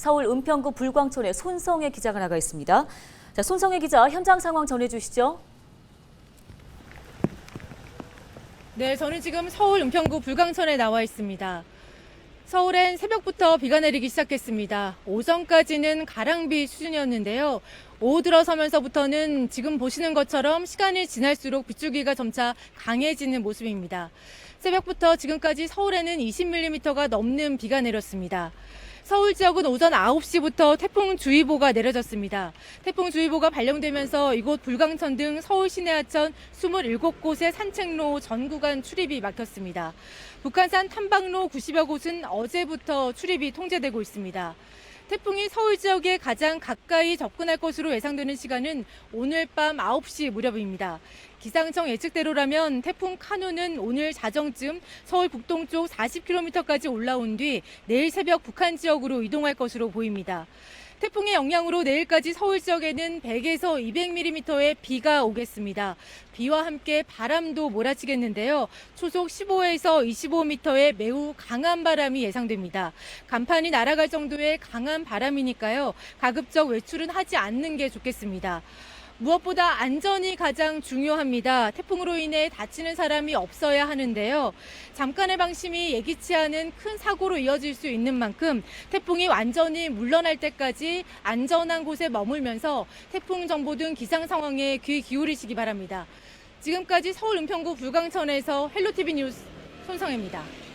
서울 은평구 불광촌에 손성혜 기자가 나가 있습니다. 자, 손성혜 기자 현장 상황 전해주시죠. 네, 저는 지금 서울 은평구 불광천에 나와 있습니다. 서울엔 새벽부터 비가 내리기 시작했습니다. 오전까지는 가랑비 수준이었는데요. 오후 들어서면서부터는 지금 보시는 것처럼 시간이 지날수록 빗줄기가 점차 강해지는 모습입니다. 새벽부터 지금까지 서울에는 20mm가 넘는 비가 내렸습니다. 서울 지역은 오전 9시부터 태풍주의보가 내려졌습니다. 태풍주의보가 발령되면서 이곳 불광천 등 서울 시내 하천 27곳의 산책로 전 구간 출입이 막혔습니다. 북한산 탐방로 90여 곳은 어제부터 출입이 통제되고 있습니다. 태풍이 서울 지역에 가장 가까이 접근할 것으로 예상되는 시간은 오늘 밤 9시 무렵입니다. 기상청 예측대로라면 태풍 카누는 오늘 자정쯤 서울 북동쪽 40km까지 올라온 뒤 내일 새벽 북한 지역으로 이동할 것으로 보입니다. 태풍의 영향으로 내일까지 서울 지역에는 100에서 200mm의 비가 오겠습니다. 비와 함께 바람도 몰아치겠는데요. 초속 15에서 25m의 매우 강한 바람이 예상됩니다. 간판이 날아갈 정도의 강한 바람이니까요. 가급적 외출은 하지 않는 게 좋겠습니다. 무엇보다 안전이 가장 중요합니다. 태풍으로 인해 다치는 사람이 없어야 하는데요. 잠깐의 방심이 예기치 않은 큰 사고로 이어질 수 있는 만큼 태풍이 완전히 물러날 때까지 안전한 곳에 머물면서 태풍 정보 등 기상 상황에 귀 기울이시기 바랍니다. 지금까지 서울 은평구 불광천에서 헬로티비 뉴스 손성혜입니다.